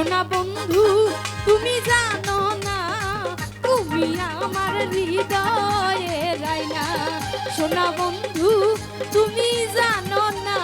সোনা বন্ধু তুমি জানো না তুমি আমার হৃদয়ে রাইনা সোনা বন্ধু তুমি জানো না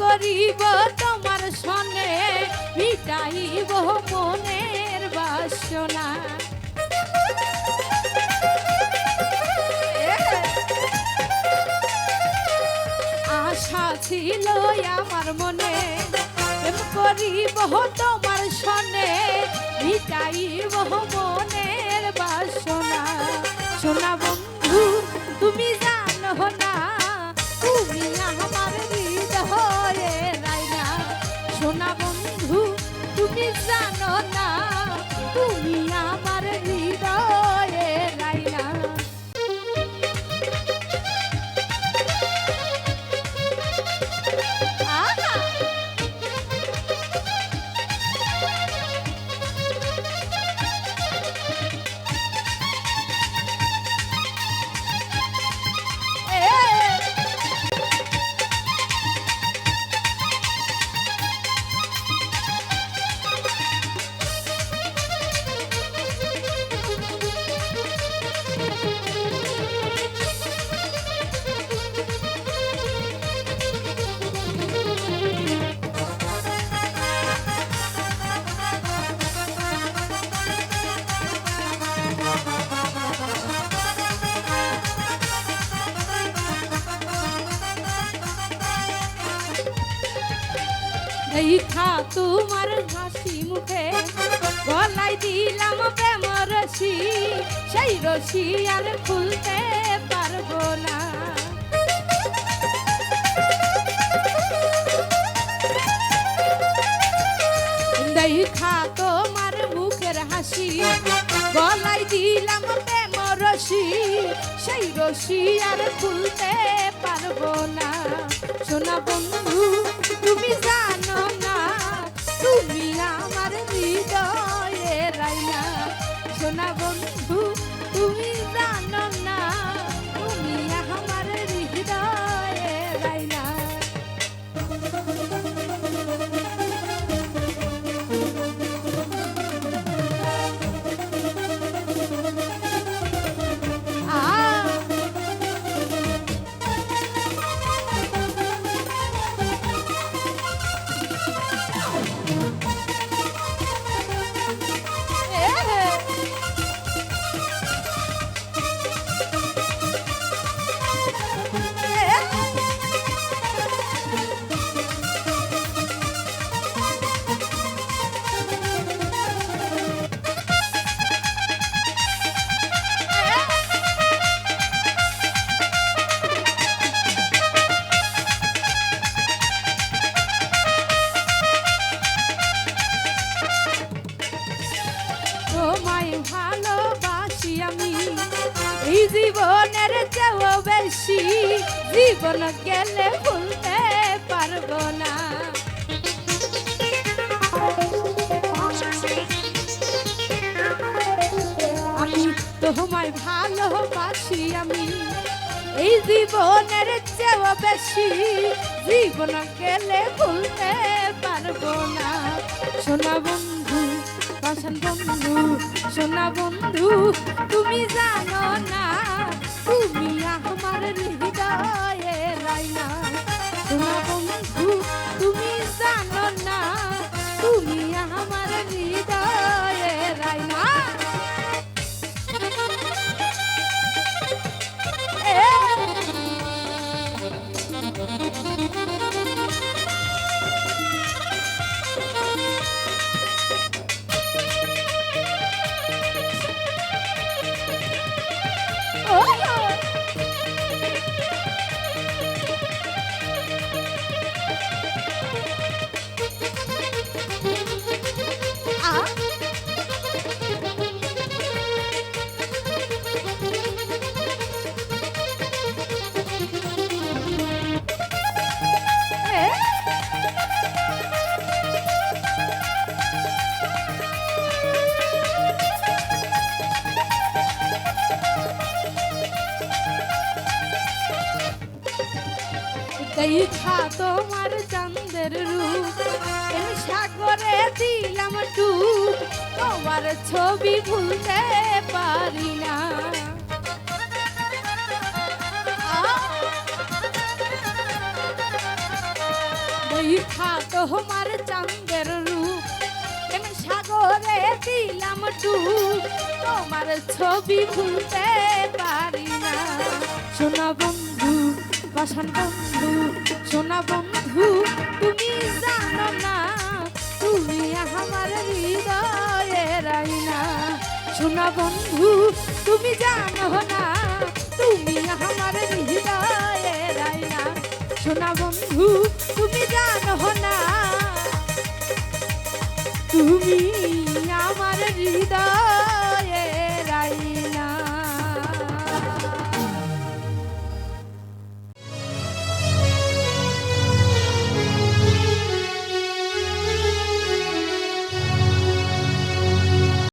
করিব তোমার সনে, মিটাইব মনের বাসনা। আশা ছিল আমার মনে করিব তোমার সনে, মিটাইব মনের দেখা তোমার হাসি মুখে গলায় দিলাম প্রেম রশি সেই রশি আর খুলতে পারব না। দেখা তোমার মুখের হাসি গলায় দিলাম প্রেম রশি সেই রশি আর খুলতে পারব না। সোনা বন্ধু, তুমি না তুমি আমার হৃদয়ে রাইনা। সোনা বন্ধু বেশি জীবন গেলে ভুলতে পারব না। আমি তোমায় ভালোবাসি আমি, এই জীবনের চেয়েও বেশি। জীবন গেলে ভুলতে পারব না। সোনা বন্ধু পাশান বন্ধু, সোনা বন্ধু, তুমি জানো না, তুমি আমার দেখা তোমার চাঁদের রূপ। এ সাগরে দিলাম ডুব। তোমার ছবি ভুলতে পারি না। দেখা তোমার চাঁদের রূপ। এম সাগরে দিলাম ডুব। তোমার ছবি ভুলতে পারি না। সোনা বন্ধু বাসন বন্ধু সোনা বন্ধু, তুমি জানো না, তুমি আমার হৃদয়ের আইনা সোনা বন্ধু, তুমি জানো না, তুমি আমার হৃদয়ের আইনা সোনা বন্ধু, তুমি জানো না, তুমি আমার হৃদয়